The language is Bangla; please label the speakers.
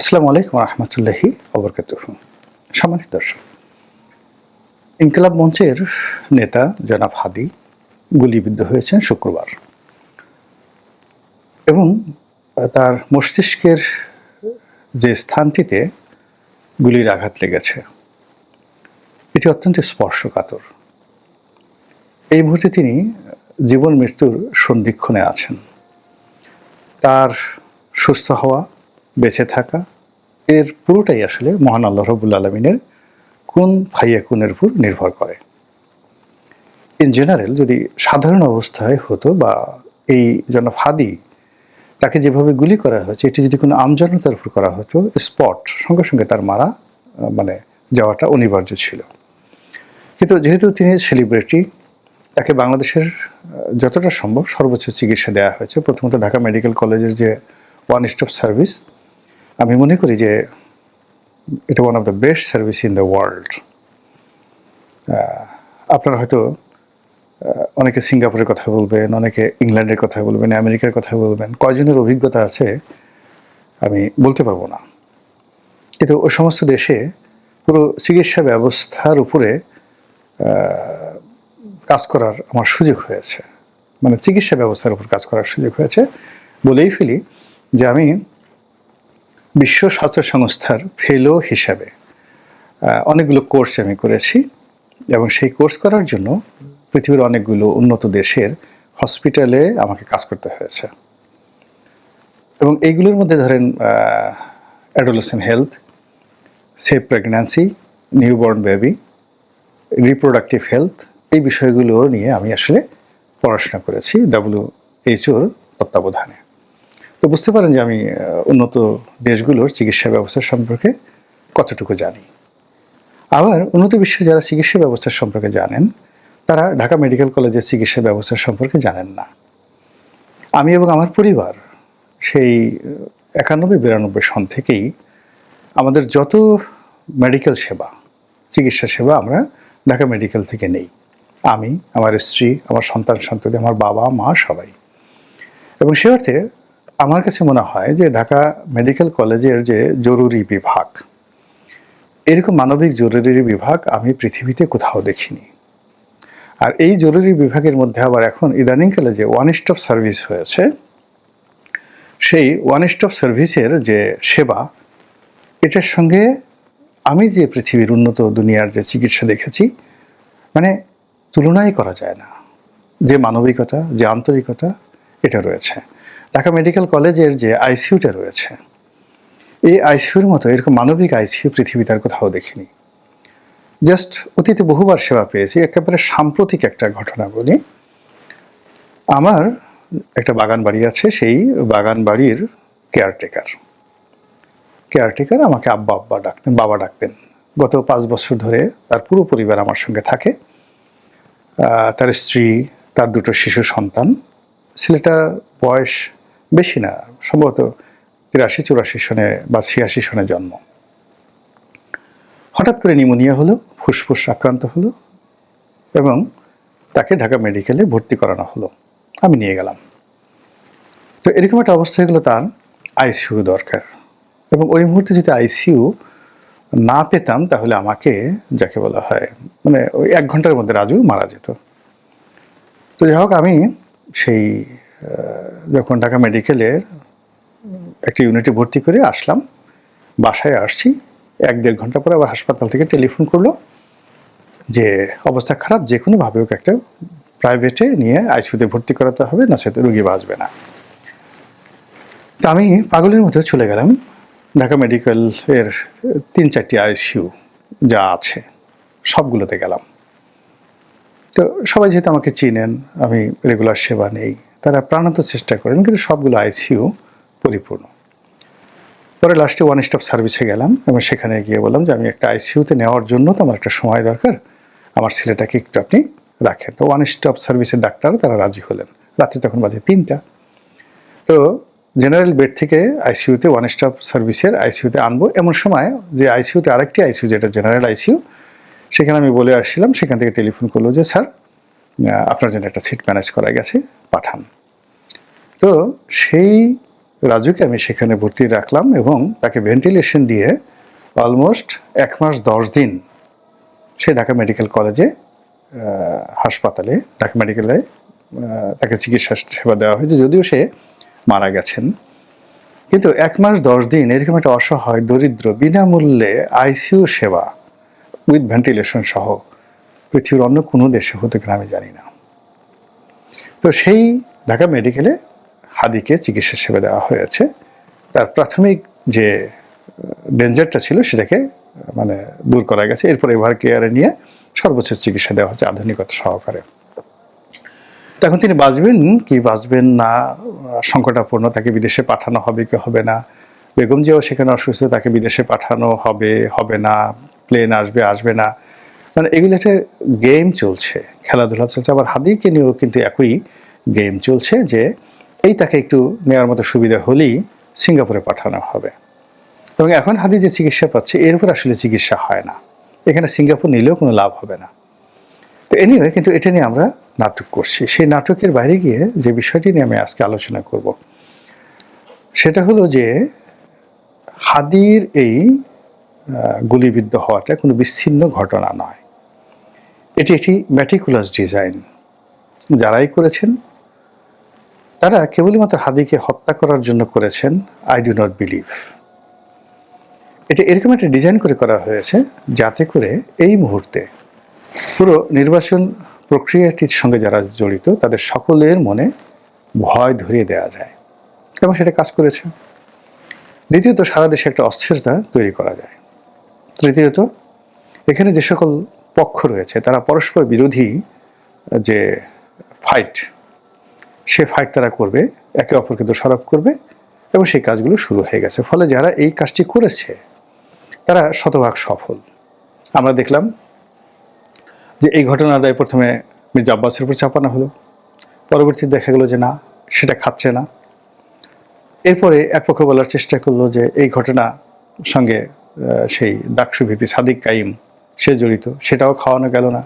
Speaker 1: আসসালামু আলাইকুম রহমতুল্লাহি অবরকাতুহ সম্মানিত দর্শক, ইনকিলাব মঞ্চের নেতা জনাব হাদি গুলিবিদ্ধ হয়েছেন শুক্রবার এবং তার মস্তিষ্কের যে স্থানটিতে গুলির আঘাত লেগেছে, এটি অত্যন্ত স্পর্শকাতর। এই মুহূর্তে তিনি জীবন মৃত্যুর সন্ধিক্ষণে আছেন। তার সুস্থ হওয়া বেঁচে থাকা। এর পুরোটাই আসলে মহান আল্লাহ রবুল আলমিনের কোন ফাইয়া কুনের উপর নির্ভর করে। ইন জেনারেল যদি সাধারণ অবস্থায় হতো বা এই জনাব হাদি তাকে যেভাবে গুলি করা হয়েছে, এটি যদি কোনো আমজনতার উপর করা হতো, স্পট, সঙ্গে সঙ্গে তার মারা মানে যাওয়াটা অনিবার্য ছিল। কিন্তু যেহেতু তিনি সেলিব্রিটি, তাকে বাংলাদেশের, যতটা সম্ভব সর্বোচ্চ চিকিৎসা দেওয়া হয়েছে। প্রথমত ঢাকা মেডিকেল কলেজের যে ওয়ান স্টপ সার্ভিস আমি মনে করি যে এটা one of the best service in the world আপনারা হয়তো অনেকে সিঙ্গাপুরের কথা বলবেন, অনেকে ইংল্যান্ডের কথা বলবেন, আমেরিকার কথা বলবেন, কয়জনের অভিজ্ঞতা আছে আমি বলতে পারব না। কিন্তু ওই সমস্ত দেশে পুরো চিকিৎসা ব্যবস্থার উপরে কাজ করার আমার সুযোগ হয়েছে। মানে চিকিৎসা ব্যবস্থার উপর কাজ করার সুযোগ হয়েছে বলেই ফেলি যে আমি বিশ্ব স্বাস্থ্য সংস্থার ফেলো হিসাবে অনেকগুলো কোর্স আমি করেছি এবং সেই কোর্স করার জন্য পৃথিবীর অনেকগুলো উন্নত দেশের হসপিটালে আমাকে কাজ করতে হয়েছে। এবং এইগুলোর মধ্যে ধরেন adolescent health, safe pregnancy, newborn baby, reproductive health, এই বিষয়গুলো নিয়ে আমি আসলে পড়াশোনা করেছি ডাব্লিউ এইচওর তত্ত্বাবধানে। তো বুঝতে পারেন যে আমি উন্নত দেশগুলোর চিকিৎসা ব্যবস্থা সম্পর্কে কতটুকু জানি। আবার উন্নত বিশ্বে যারা চিকিৎসা ব্যবস্থা সম্পর্কে জানেন, তারা ঢাকা মেডিকেল কলেজের চিকিৎসা ব্যবস্থা সম্পর্কে জানেন না। আমি এবং আমার পরিবার সেই একানব্বই, বিরানব্বই সন থেকেই আমাদের যত মেডিকেল সেবা, চিকিৎসা সেবা আমরা ঢাকা মেডিকেল থেকে নেই। আমি, আমার স্ত্রী, আমার সন্তান সন্ততি আমার বাবা মা সবাই। এবং সে অর্থে আমার কাছে মনে হয় যে ঢাকা মেডিকেল কলেজের যে জরুরি বিভাগ, এরকম মানবিক জরুরি বিভাগ আমি পৃথিবীতে কোথাও দেখিনি। আর এই জরুরি বিভাগের মধ্যে আবার এখন ইদানিংকালে যে ওয়ান স্টপ সার্ভিস হয়েছে, সেই ওয়ান স্টপ সার্ভিসের যে সেবা, এটার সঙ্গে আমি যে পৃথিবীর উন্নত দুনিয়ার যে চিকিৎসা দেখেছি মানে তুলনাই করা যায় না। যে মানবিকতা, যে আন্তরিকতা, এটা রয়েছে। ঢাকা মেডিকেল কলেজের যে আইসিইউটা রয়েছে, এই আইসিইউর মতো এরকম মানবিক আইসিইউ পৃথিবীতে আর কোথাও দেখিনি। জাস্ট অতীতে বহুবার সেবা পেয়েছি, একেবারে সাম্প্রতিক একটা ঘটনা বলি। আমার একটা বাগান বাড়ি আছে, সেই বাগান বাড়ির কেয়ারটেকার। কেয়ারটেকার আমাকে আব্বা আব্বা ডাকতেন, বাবা ডাকতেন। গত পাঁচ বছর ধরে তার পুরো পরিবার আমার সঙ্গে থাকে। তার স্ত্রী, তার দুটো শিশু সন্তান। ছেলেটার বয়স বেশি না, সম্ভবত তিরাশি চুরাশি সনে বা ছিয়াশি সনে জন্ম। হঠাৎ করে নিউমোনিয়া হলো, ফুসফুস আক্রান্ত হলো এবং তাকে ঢাকা মেডিকেলে ভর্তি করানো হলো। আমি নিয়ে গেলাম। তো এরকম একটা অবস্থা হলো তার আইসিইউ দরকার এবং ওই মুহূর্তে যদি আইসিইউ না পেতাম তাহলে আমাকে যাকে বলা হয় মানে ওই এক ঘণ্টার মধ্যে রাজু মারা যেত। তো যাই হোক, আমি সেই যখন ঢাকা মেডিকেলের একটা ইউনিটে ভর্তি করে আসলাম, বাসায় আসছি, এক দেড় ঘণ্টা পরে আবার হাসপাতাল থেকে টেলিফোন করল যে, অবস্থা খারাপ, যে কোনোভাবে ওকে একটা প্রাইভেটে নিয়ে আইসিউতে ভর্তি করাতে হবে, না সেটা রুগী বাঁচবে না। তা আমি পাগলের মধ্যে চলে গেলাম। ঢাকা মেডিকেল এর তিন চারটি আইসিইউ যা আছে, সবগুলোতে গেলাম। তো সবাই যেহেতু আমাকে চিনেন, আমি রেগুলার সেবা নেই, তারা প্রাণান্ত চেষ্টা করেন, কিন্তু সবগুলো আইসিইউ পরিপূর্ণ। পরে লাস্টে ওয়ান স্টপ সার্ভিসে গেলাম এবং সেখানে গিয়ে বললাম যে আমি একটা আইসিইউতে নেওয়ার জন্য তো আমার একটা সময় দরকার, আমার ছেলেটাকে একটু আপনি রাখেন। তো ওয়ান স্টপ সার্ভিসের ডাক্তার তারা রাজি হলেন, রাত্রি তখন বাজে তিনটা। তো জেনারেল বেড থেকে আইসিইউতে ওয়ান স্টপ সার্ভিসের আইসিইউতে আনব, এমন সময় যে আইসিইউতে আরেকটি আইসিইউ, যেটা জেনারেল আইসিইউ সেখানে আমি বলে আসছিলাম, সেখান থেকে টেলিফোন করল যে, স্যার আপনার জন্য একটা সিট ম্যানেজ করা গেছে, পাঠান। তো সেই রাজুকে আমি সেখানে ভর্তি রাখলাম এবং তাকে ভেন্টিলেশন দিয়ে অলমোস্ট এক মাস দশ দিন সে ঢাকা মেডিকেল কলেজে হাসপাতালে, ঢাকা মেডিকেলে তাকে চিকিৎসা সেবা দেওয়া হয়েছে, যদিও সে মারা গেছেন। কিন্তু এক মাস দশ দিন এরকম একটা অসহায়, দরিদ্র, বিনামূল্যে আইসিইউ সেবা উইথ ভেন্টিলেশন সহ পৃথিবীর অন্য কোনো দেশে হতে কিনা আমি জানি না। তো সেই ঢাকা মেডিকেলে হাদিকে চিকিৎসা সেবা দেওয়া হয়েছে। তার প্রাথমিক যে ডেঞ্জারটা ছিল সেটাকে মানে দূর করা গেছে। এরপর এভার কেয়ারে নিয়ে সর্বোচ্চ চিকিৎসা দেওয়া হচ্ছে আধুনিকতা সহকারে। তো এখন তিনি বাঁচবেন, কি বাঁচবেন না সংকটাপূর্ণ, তাকে বিদেশে পাঠানো হবে কি হবে না? বেগম জিয়াও সেখানে অসুস্থ, তাকে বিদেশে পাঠানো হবে হবে না। প্লেন আসবে আসবে না। মানে এগুলো একটা গেম চলছে, খেলাধুলা চলছে। আবার হাদিকে নিয়েও কিন্তু একই গেম চলছে যে এই তাকে একটু নেওয়ার মতো সুবিধা হলেই সিঙ্গাপুরে পাঠানো হবে। এবং এখন হাদি যে চিকিৎসা পাচ্ছে, এর উপর আসলে চিকিৎসা হয় না। এখানে সিঙ্গাপুর নিলেও কোনো লাভ হবে না। তো এনিওয়ে কিন্তু এটা নিয়ে আমরা নাটক করছি। সেই নাটকের বাইরে গিয়ে যে বিষয়টি নিয়ে আমি আজকে আলোচনা করব, সেটা হলো যে হাদির এই গুলিবিদ্ধ হওয়াটা কোনো বিচ্ছিন্ন ঘটনা নয়। এটি একটি ম্যাটিকুলাস ডিজাইন যারাই করেছেন, তারা কেবলমাত্র হাদিকে হত্যা করার জন্য করেছেন আই ডু নট বিলিভ এটা এরকম একটা ডিজাইন করে করা হয়েছে, যাতে করে এই মুহূর্তে পুরো নির্বাচন প্রক্রিয়াটির সঙ্গে যারা জড়িত, তাদের সকলের মনে ভয় ধরিয়ে দেওয়া যায়। এবং সেটা কাজ করেছে। দ্বিতীয়ত, সারা দেশে একটা অস্থিরতা তৈরি করা যায়। তৃতীয়ত, এখানে যে সকল পক্ষ রয়েছে, তারা পরস্পর বিরোধী যে ফাইট সে ফাইট তারা করবে, একে অপরকে দোষারোপ করবে এবং সেই কাজগুলো শুরু হয়ে গেছে। ফলে যারা এই কাজটি করেছে, তারা শতভাগ সফল। আমরা দেখলাম যে এই ঘটনার দায় প্রথমে মির্জা আব্বাসের উপর চাপানো হলো। পরবর্তীতে দেখা গেলো যে না, সেটা খাচ্ছে না। এরপরে এক পক্ষ বলার চেষ্টা করল যে এই ঘটনা সঙ্গে সেই ডাকসু ভিপি সাদিক কাইম সে জড়িত সেটাও খাওয়ানো গেল না।